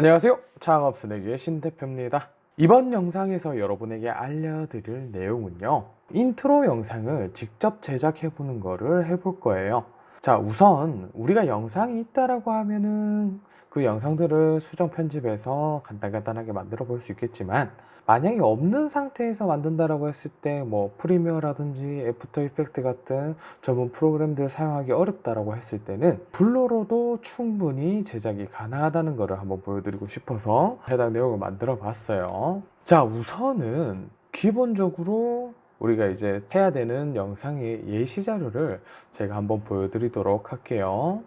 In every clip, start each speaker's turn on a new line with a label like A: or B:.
A: 안녕하세요. 창업스내기의 신대표입니다. 이번 영상에서 여러분에게 알려드릴 내용은요. 인트로 영상을 직접 제작해보는 거를 해볼 거예요. 자, 우선 우리가 영상이 있다라고 하면은 그 영상들을 수정 편집해서 간단간단하게 만들어 볼 수 있겠지만 만약에 없는 상태에서 만든다라고 했을 때 뭐 프리미어라든지 애프터 이펙트 같은 전문 프로그램들을 사용하기 어렵다라고 했을 때는 블로로도 충분히 제작이 가능하다는 것을 한번 보여드리고 싶어서 해당 내용을 만들어 봤어요. 자, 우선은 기본적으로 우리가 이제 해야 되는 영상의 예시 자료를 제가 한번 보여드리도록 할게요.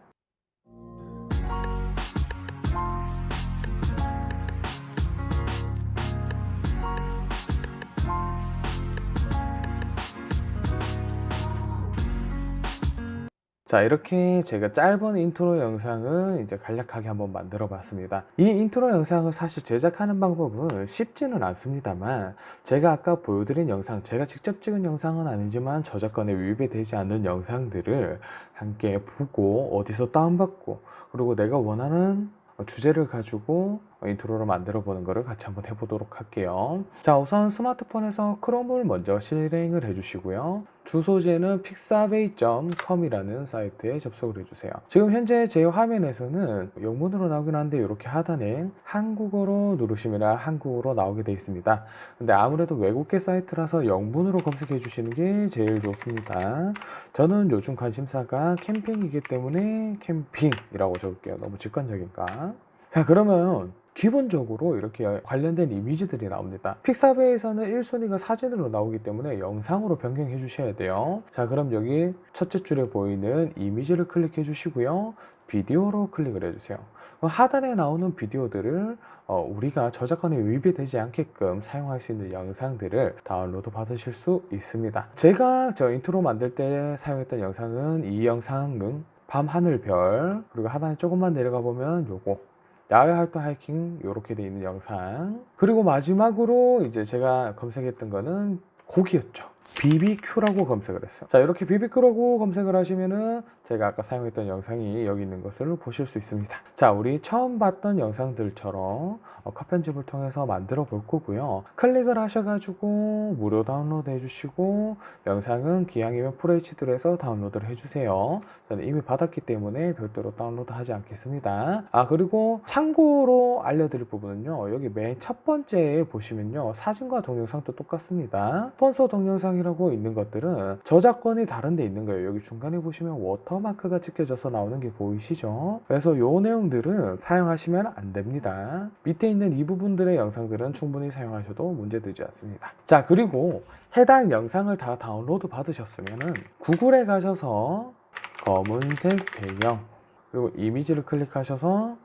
A: 자, 이렇게 제가 짧은 인트로 영상을 이제 간략하게 한번 만들어 봤습니다. 이 인트로 영상을 사실 제작하는 방법은 쉽지는 않습니다만, 제가 아까 보여드린 영상, 제가 직접 찍은 영상은 아니지만 저작권에 위배 되지 않는 영상들을 함께 보고, 어디서 다운받고, 그리고 내가 원하는 주제를 가지고 인트로를 만들어 보는 것을 같이 한번 해보도록 할게요. 자, 우선 스마트폰에서 크롬을 먼저 실행을 해주시고요. 주소지는 pixabay.com이라는 사이트에 접속을 해주세요. 지금 현재 제 화면에서는 영문으로 나오긴 한데 이렇게 하단에 한국어로 누르시면 한국어로 나오게 되어 있습니다. 근데 아무래도 외국계 사이트라서 영문으로 검색해 주시는 게 제일 좋습니다. 저는 요즘 관심사가 캠핑이기 때문에 캠핑이라고 적을게요. 너무 직관적인가? 자, 그러면 기본적으로 이렇게 관련된 이미지들이 나옵니다. 픽사베에서는 1순위가 사진으로 나오기 때문에 영상으로 변경해 주셔야 돼요. 자, 그럼 여기 첫째 줄에 보이는 이미지를 클릭해 주시고요. 비디오로 클릭을 해 주세요. 하단에 나오는 비디오들을 어, 우리가 저작권에 위배되지 않게끔 사용할 수 있는 영상들을 다운로드 받으실 수 있습니다. 제가 저 인트로 만들 때 사용했던 영상은 이 영상은 밤 하늘 별 그리고 하단에 조금만 내려가 보면 요거 야외 활동 하이킹 이렇게 돼 있는 영상. 그리고 마지막으로 이제 제가 검색했던 거는 곡이었죠 BBQ라고 검색을 했어요. 자 이렇게 BBQ라고 검색을 하시면은 제가 아까 사용했던 영상이 여기 있는 것을 보실 수 있습니다. 자 우리 처음 봤던 영상들처럼 어, 컷 편집을 통해서 만들어 볼 거고요. 클릭을 하셔가지고 무료 다운로드 해주시고 영상은 기왕이면 FHD로 해서 다운로드를 해주세요. 저는 이미 받았기 때문에 별도로 다운로드 하지 않겠습니다. 아 그리고 참고로 알려드릴 부분은요. 여기 맨 첫 번째에 보시면요. 사진과 동영상도 똑같습니다. 스폰서 동영상 이라고 있는 것들은 저작권이 다른 데 있는 거예요. 여기 중간에 보시면 워터마크가 찍혀져서 나오는 게 보이시죠? 그래서 요 내용들은 사용하시면 안 됩니다. 밑에 있는 이 부분들의 영상들은 충분히 사용하셔도 문제되지 않습니다. 자 그리고 해당 영상을 다 다운로드 받으셨으면은 구글에 가셔서 검은색 배경 그리고 이미지를 클릭하셔서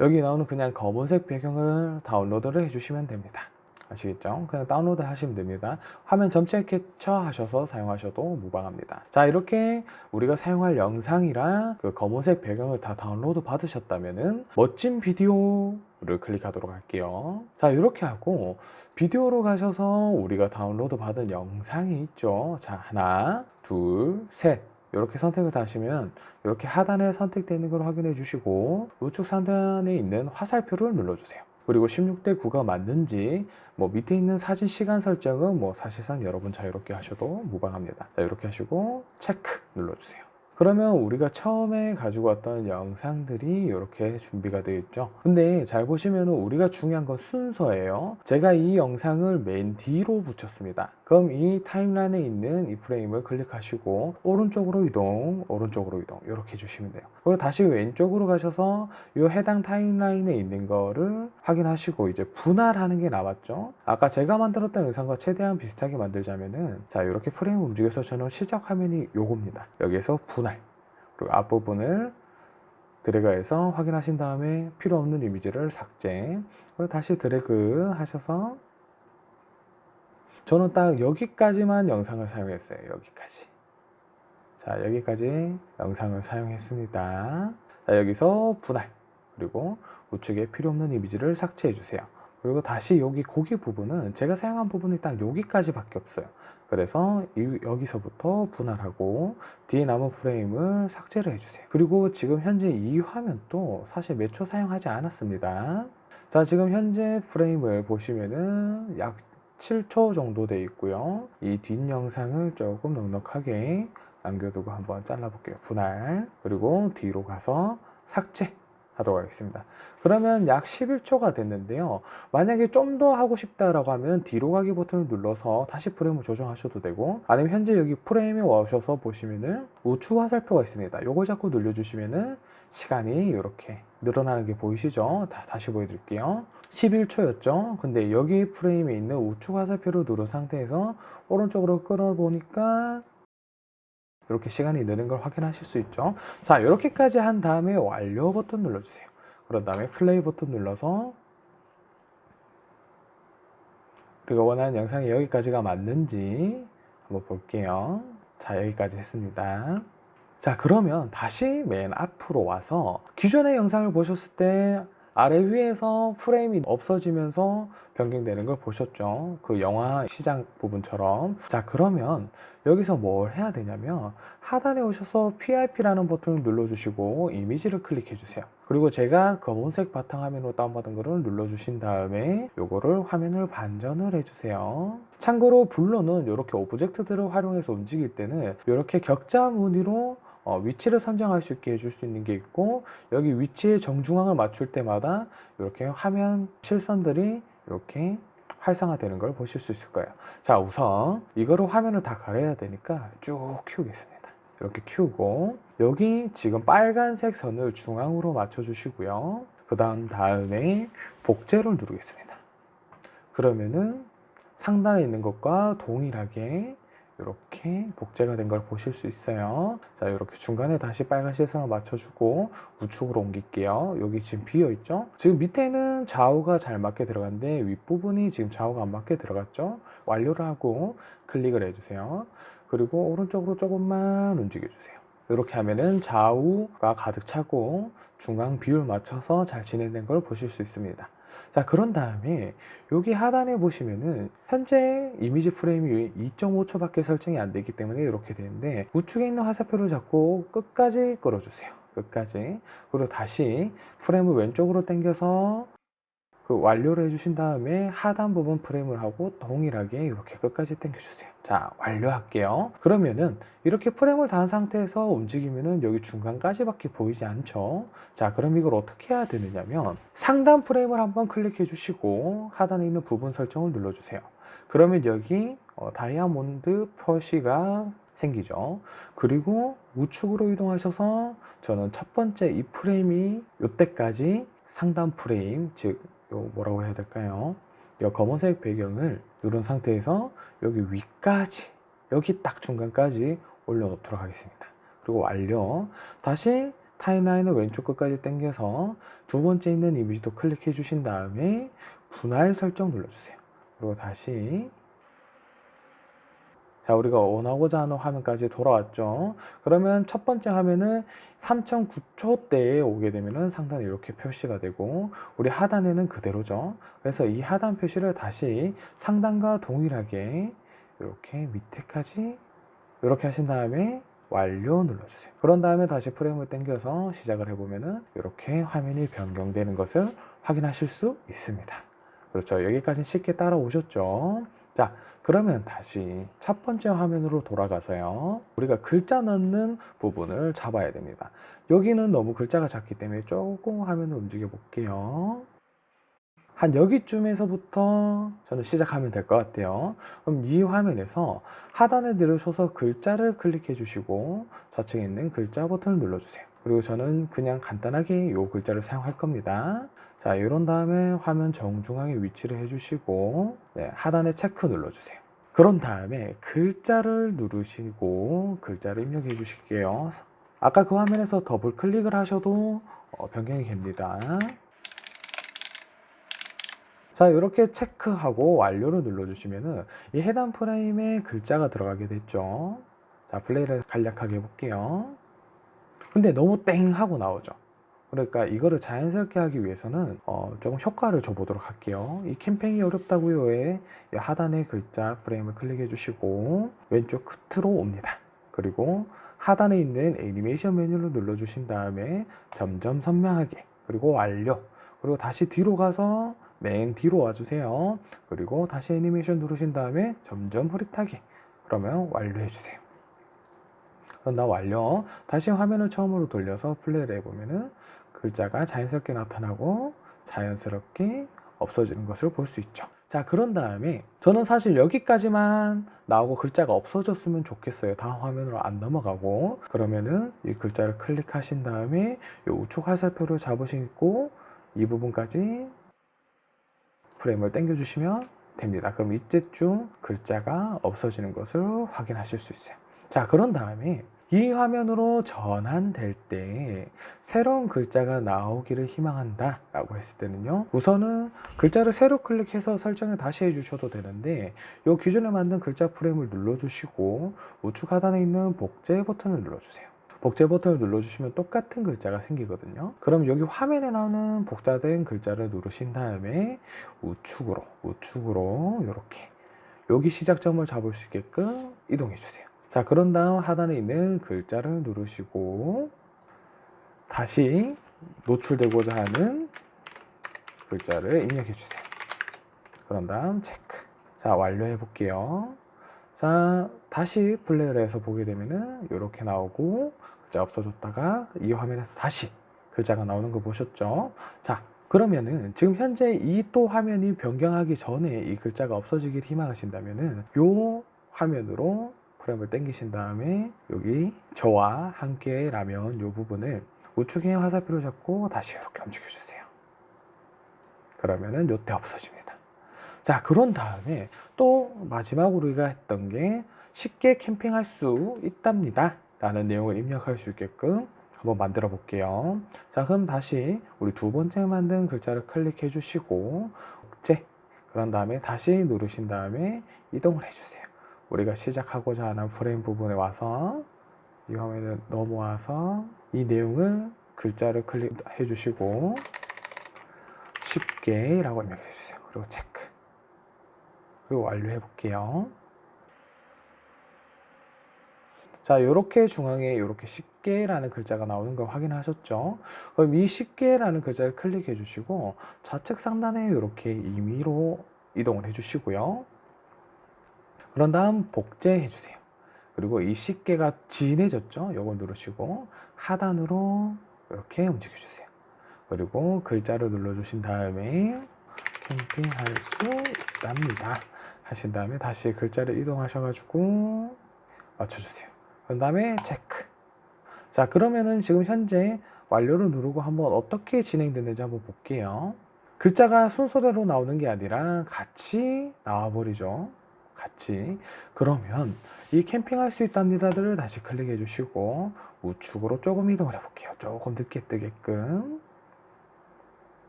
A: 여기 나오는 그냥 검은색 배경을 다운로드를 해주시면 됩니다. 아시겠죠? 그냥 다운로드 하시면 됩니다. 화면 전체 캡처 하셔서 사용하셔도 무방합니다. 자, 이렇게 우리가 사용할 영상이랑 그 검은색 배경을 다 다운로드 받으셨다면은 멋진 비디오를 클릭하도록 할게요. 자, 이렇게 하고 비디오로 가셔서 우리가 다운로드 받은 영상이 있죠. 자, 하나, 둘, 셋. 이렇게 선택을 다 하시면 이렇게 하단에 선택되어 있는 걸 확인해 주시고 우측 상단에 있는 화살표를 눌러주세요. 그리고 16대 9가 맞는지 뭐 밑에 있는 사진 시간 설정은 뭐 사실상 여러분 자유롭게 하셔도 무방합니다. 자, 이렇게 하시고 체크 눌러주세요. 그러면 우리가 처음에 가지고 왔던 영상들이 이렇게 준비가 되어 있죠. 근데 잘 보시면 우리가 중요한 건 순서예요. 제가 이 영상을 맨 뒤로 붙였습니다. 그럼 이 타임라인에 있는 이 프레임을 클릭하시고 오른쪽으로 이동, 오른쪽으로 이동 이렇게 해주시면 돼요. 그리고 다시 왼쪽으로 가셔서 이 해당 타임라인에 있는 거를 확인하시고 이제 분할하는 게 나왔죠. 아까 제가 만들었던 영상과 최대한 비슷하게 만들자면은 자 이렇게 프레임을 움직여서 저는 시작 화면이 요겁니다. 여기에서 분할 그리고 앞부분을 드래그해서 확인하신 다음에 필요 없는 이미지를 삭제. 그리고 다시 드래그 하셔서 저는 딱 여기까지만 영상을 사용했어요. 여기까지. 자 여기까지 영상을 사용했습니다. 자 여기서 분할. 그리고 우측에 필요 없는 이미지를 삭제해 주세요. 그리고 다시 여기 고기 부분은 제가 사용한 부분이 딱 여기까지 밖에 없어요 그래서 이- 여기서부터 분할하고 뒤에 남은 프레임을 삭제를 해주세요. 그리고 지금 현재 이 화면도 사실 몇 초 사용하지 않았습니다. 자, 지금 현재 프레임을 보시면은 약 7초 정도 돼 있고요. 이 뒷 영상을 조금 넉넉하게 남겨두고 한번 잘라볼게요. 분할. 그리고 뒤로 가서 삭제 하도록 하겠습니다. 그러면 약 11초가 됐는데요. 만약에 좀 더 하고 싶다라고 하면 뒤로 가기 버튼을 눌러서 다시 프레임을 조정하셔도 되고 아니면 현재 여기 프레임에 오셔서 보시면은 우측 화살표가 있습니다. 요걸 자꾸 눌러주시면은 시간이 이렇게 늘어나는 게 보이시죠? 다, 다시 보여드릴게요. 11초였죠? 근데 여기 프레임에 있는 우측 화살표를 누른 상태에서 오른쪽으로 끌어보니까 이렇게 시간이 느는 걸 확인하실 수 있죠. 자, 이렇게까지 한 다음에 완료 버튼 눌러주세요. 그런 다음에 플레이 버튼 눌러서 우리가 원하는 영상이 여기까지가 맞는지 한번 볼게요. 자, 여기까지 했습니다. 자, 그러면 다시 맨 앞으로 와서 기존의 영상을 보셨을 때 아래 위에서 프레임이 없어지면서 변경되는 걸 보셨죠? 그 영화 시장 부분처럼. 자, 그러면 여기서 뭘 해야 되냐면 하단에 오셔서 PIP라는 버튼을 눌러주시고 이미지를 클릭해 주세요. 그리고 제가 검은색 바탕화면으로 다운받은 거를 눌러주신 다음에 요거를 화면을 반전을 해주세요. 참고로 블러는 이렇게 오브젝트들을 활용해서 움직일 때는 이렇게 격자 무늬로 어, 위치를 선정할 수 있게 해줄 수 있는 게 있고 여기 위치의 정중앙을 맞출 때마다 이렇게 화면 실선들이 이렇게 활성화되는 걸 보실 수 있을 거예요. 자, 우선 이거로 화면을 다 가려야 되니까 쭉 키우겠습니다. 이렇게 키우고 여기 지금 빨간색 선을 중앙으로 맞춰 주시고요. 그 다음 다음에 복제를 누르겠습니다. 그러면은 상단에 있는 것과 동일하게 이렇게 복제가 된 걸 보실 수 있어요. 자, 이렇게 중간에 다시 빨간 시선을 맞춰주고 우측으로 옮길게요. 여기 지금 비어 있죠? 지금 밑에는 좌우가 잘 맞게 들어갔는데 윗부분이 지금 좌우가 안 맞게 들어갔죠? 완료를 하고 클릭을 해주세요. 그리고 오른쪽으로 조금만 움직여주세요. 이렇게 하면은 좌우가 가득 차고 중앙 비율 맞춰서 잘 진행된 걸 보실 수 있습니다. 자, 그런 다음에 여기 하단에 보시면은 현재 이미지 프레임이 2.5초 밖에 설정이 안 되기 때문에 이렇게 되는데 우측에 있는 화살표를 잡고 끝까지 끌어주세요. 끝까지. 그리고 다시 프레임을 왼쪽으로 당겨서 그 완료를 해주신 다음에 하단 부분 프레임을 하고 동일하게 이렇게 끝까지 당겨주세요. 자, 완료할게요. 그러면은 이렇게 프레임을 단 상태에서 움직이면은 여기 중간까지밖에 보이지 않죠. 자, 그럼 이걸 어떻게 해야 되느냐면 상단 프레임을 한번 클릭해 주시고 하단에 있는 부분 설정을 눌러주세요. 그러면 여기 어, 다이아몬드 표시가 생기죠. 그리고 우측으로 이동하셔서 저는 첫 번째 이 프레임이 이때까지 상단 프레임, 즉 요 뭐라고 해야 될까요? 이 검은색 배경을 누른 상태에서 여기 위까지 여기 딱 중간까지 올려놓도록 하겠습니다. 그리고 완료. 다시 타임라인을 왼쪽 끝까지 당겨서 두 번째 있는 이미지도 클릭해 주신 다음에 분할 설정 눌러주세요. 그리고 다시 자 우리가 원하고자 하는 화면까지 돌아왔죠. 그러면 첫 번째 화면은 3.9초대에 오게 되면은 상단에 이렇게 표시가 되고 우리 하단에는 그대로죠. 그래서 이 하단 표시를 다시 상단과 동일하게 이렇게 밑에까지 이렇게 하신 다음에 완료 눌러주세요. 그런 다음에 다시 프레임을 당겨서 시작을 해보면은 이렇게 화면이 변경되는 것을 확인하실 수 있습니다. 그렇죠. 여기까지 쉽게 따라오셨죠. 자, 그러면 다시 첫 번째 화면으로 돌아가서요. 우리가 글자 넣는 부분을 잡아야 됩니다. 여기는 너무 글자가 작기 때문에 조금 화면을 움직여 볼게요. 한 여기쯤에서부터 저는 시작하면 될 것 같아요. 그럼 이 화면에서 하단에 내려오셔서 글자를 클릭해 주시고 좌측에 있는 글자 버튼을 눌러주세요. 그리고 저는 그냥 간단하게 이 글자를 사용할 겁니다. 자, 이런 다음에 화면 정중앙에 위치를 해주시고 네, 하단에 체크 눌러주세요. 그런 다음에 글자를 누르시고 글자를 입력해 주실게요. 아까 그 화면에서 더블 클릭을 하셔도 어, 변경이 됩니다. 자, 이렇게 체크하고 완료를 눌러주시면은 이 해당 프레임에 글자가 들어가게 됐죠. 자, 플레이를 간략하게 해볼게요. 근데 너무 땡 하고 나오죠. 그러니까 이거를 자연스럽게 하기 위해서는 어, 조금 효과를 줘보도록 할게요. 이 캠핑이 어렵다고요에 이 하단의 글자 프레임을 클릭해 주시고 왼쪽 끝으로 옵니다. 그리고 하단에 있는 애니메이션 메뉴를 눌러 주신 다음에 점점 선명하게 그리고 완료 그리고 다시 뒤로 가서 맨 뒤로 와주세요. 그리고 다시 애니메이션 누르신 다음에 점점 흐릿하게 그러면 완료해 주세요. 그럼 나 완료. 다시 화면을 처음으로 돌려서 플레이를 해보면은 글자가 자연스럽게 나타나고 자연스럽게 없어지는 것을 볼 수 있죠. 자, 그런 다음에 저는 사실 여기까지만 나오고 글자가 없어졌으면 좋겠어요. 다음 화면으로 안 넘어가고. 그러면은 이 글자를 클릭하신 다음에 이 우측 화살표를 잡으시고 이 부분까지 프레임을 당겨 주시면 됩니다. 그럼 이때쯤 글자가 없어지는 것을 확인하실 수 있어요. 자, 그런 다음에 이 화면으로 전환될 때 새로운 글자가 나오기를 희망한다 라고 했을 때는요 우선은 글자를 새로 클릭해서 설정을 다시 해주셔도 되는데 이 기존에 만든 글자 프레임을 눌러주시고 우측 하단에 있는 복제 버튼을 눌러주세요. 복제 버튼을 눌러주시면 똑같은 글자가 생기거든요. 그럼 여기 화면에 나오는 복사된 글자를 누르신 다음에 우측으로 우측으로 이렇게 여기 시작점을 잡을 수 있게끔 이동해 주세요 자, 그런 다음 하단에 있는 글자를 누르시고 다시 노출되고자 하는 글자를 입력해 주세요. 그런 다음 체크. 자, 완료해 볼게요. 자, 다시 플레이를 해서 보게 되면은 이렇게 나오고 글자 없어졌다가 이 화면에서 다시 글자가 나오는 거 보셨죠? 자, 그러면은 지금 현재 이 또 화면이 변경하기 전에 이 글자가 없어지길 희망하신다면은 요 화면으로 프레임을 당기신 다음에 여기 저와 함께 라면 이 부분을 우측에 화살표를 잡고 다시 이렇게 움직여 주세요. 그러면은 요때 없어집니다. 자, 그런 다음에 또 마지막으로 우리가 했던 게 쉽게 캠핑할 수 있답니다. 라는 내용을 입력할 수 있게끔 한번 만들어 볼게요. 자, 그럼 다시 우리 두 번째 만든 글자를 클릭해 주시고, 복제. 그런 다음에 다시 누르신 다음에 이동을 해 주세요. 우리가 시작하고자 하는 프레임 부분에 와서 이 화면을 넘어와서 이 내용을 글자를 클릭해 주시고 쉽게 라고 입력해 주세요. 그리고 체크. 그리고 완료해 볼게요. 자, 이렇게 중앙에 이렇게 쉽게라는 글자가 나오는 걸 확인하셨죠? 그럼 이 쉽게라는 글자를 클릭해 주시고 좌측 상단에 이렇게 임의로 이동을 해 주시고요. 그런 다음 복제해 주세요. 그리고 이 쉽게가 진해졌죠? 이걸 누르시고 하단으로 이렇게 움직여 주세요. 그리고 글자를 눌러 주신 다음에 캠핑할 수 있답니다. 하신 다음에 다시 글자를 이동하셔 가지고 맞춰 주세요. 그 다음에 체크. 자, 그러면은 지금 현재 완료를 누르고 한번 어떻게 진행되는지 한번 볼게요. 글자가 순서대로 나오는 게 아니라 같이 나와 버리죠. 같이. 그러면 이 캠핑할 수 있답니다들을 다시 클릭해 주시고 우측으로 조금 이동을 해 볼게요. 조금 늦게 뜨게끔.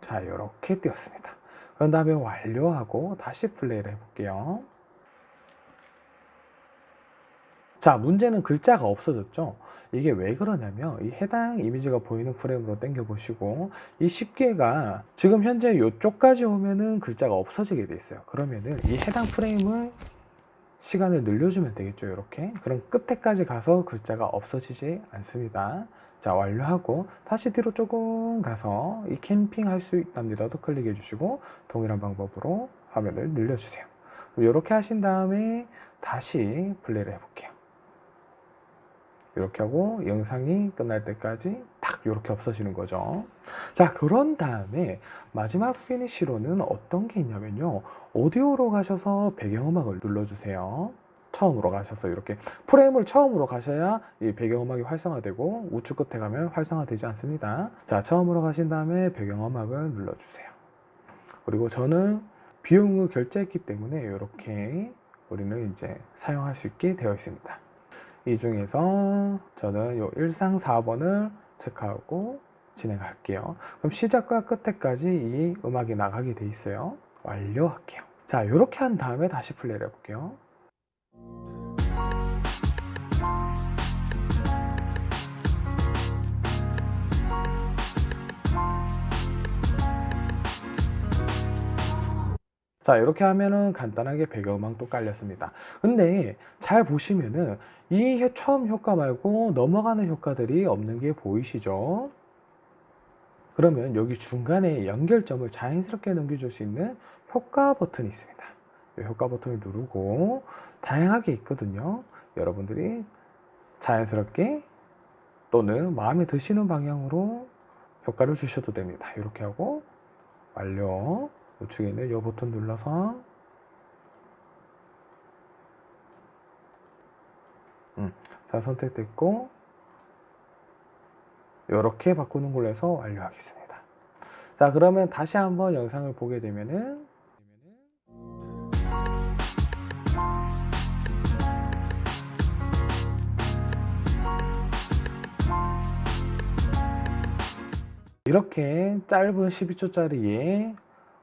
A: 자, 이렇게 띄었습니다. 그런 다음에 완료하고 다시 플레이를 해 볼게요. 자, 문제는 글자가 없어졌죠? 이게 왜 그러냐면, 이 해당 이미지가 보이는 프레임으로 당겨 보시고, 이 10개가 지금 현재 이쪽까지 오면은 글자가 없어지게 돼 있어요. 그러면은 이 해당 프레임을 시간을 늘려주면 되겠죠. 이렇게. 그럼 끝에까지 가서 글자가 없어지지 않습니다. 자, 완료하고 다시 뒤로 조금 가서 이 캠핑 할 수 있답니다도 클릭해 주시고 동일한 방법으로 화면을 늘려주세요. 이렇게 하신 다음에 다시 플레이를 해볼게요. 이렇게 하고 영상이 끝날 때까지 딱 이렇게 없어지는 거죠. 자, 그런 다음에 마지막 피니시로는 어떤 게 있냐면요. 오디오로 가셔서 배경음악을 눌러주세요. 처음으로 가셔서 이렇게 프레임을 처음으로 가셔야 이 배경음악이 활성화되고 우측 끝에 가면 활성화되지 않습니다. 자, 처음으로 가신 다음에 배경음악을 눌러주세요. 그리고 저는 비용을 결제했기 때문에 이렇게 우리는 이제 사용할 수 있게 되어 있습니다. 이 중에서 저는 이 1상 4번을 체크하고 진행할게요. 그럼 시작과 끝에까지 이 음악이 나가게 돼 있어요. 완료할게요. 자, 이렇게 한 다음에 다시 플레이를 해볼게요. 자 이렇게 하면은 간단하게 배경음악도 깔렸습니다 근데 잘 보시면은 이 처음 효과 말고 넘어가는 효과들이 없는 게 보이시죠 그러면 여기 중간에 연결점을 자연스럽게 넘겨줄 수 있는 효과 버튼이 있습니다. 이 효과 버튼을 누르고 다양하게 있거든요. 여러분들이 자연스럽게 또는 마음에 드시는 방향으로 효과를 주셔도 됩니다. 이렇게 하고 완료 우측에 있는 이 버튼 눌러서 음, 자 선택됐고 이렇게 바꾸는 걸로 해서 완료하겠습니다. 자 그러면 다시 한번 영상을 보게 되면은 이렇게 짧은 12초짜리의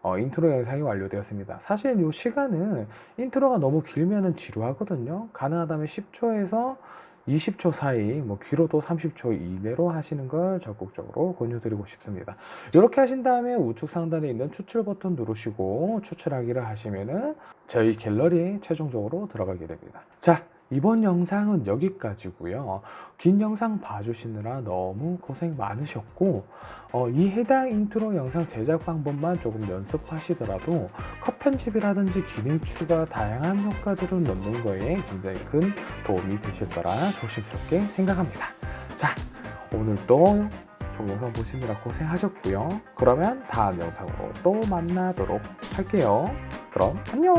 A: 어, 인트로 영상이 완료되었습니다. 사실 이 시간은 인트로가 너무 길면은 지루하거든요. 가능하다면 10초에서 20초 사이, 뭐 길어도 30초 이내로 하시는 걸 적극적으로 권유드리고 싶습니다. 이렇게 하신 다음에 우측 상단에 있는 추출 버튼 누르시고 추출하기를 하시면은 저희 갤러리에 최종적으로 들어가게 됩니다. 자, 이번 영상은 여기까지고요. 긴 영상 봐주시느라 너무 고생 많으셨고 어, 이 해당 인트로 영상 제작 방법만 조금 연습하시더라도 컷 편집이라든지 기능 추가 다양한 효과들을 넣는 거에 굉장히 큰 도움이 되실 거라 조심스럽게 생각합니다. 자, 오늘도 동영상 보시느라 고생하셨고요. 그러면 다음 영상으로 또 만나도록 할게요. 그럼 안녕!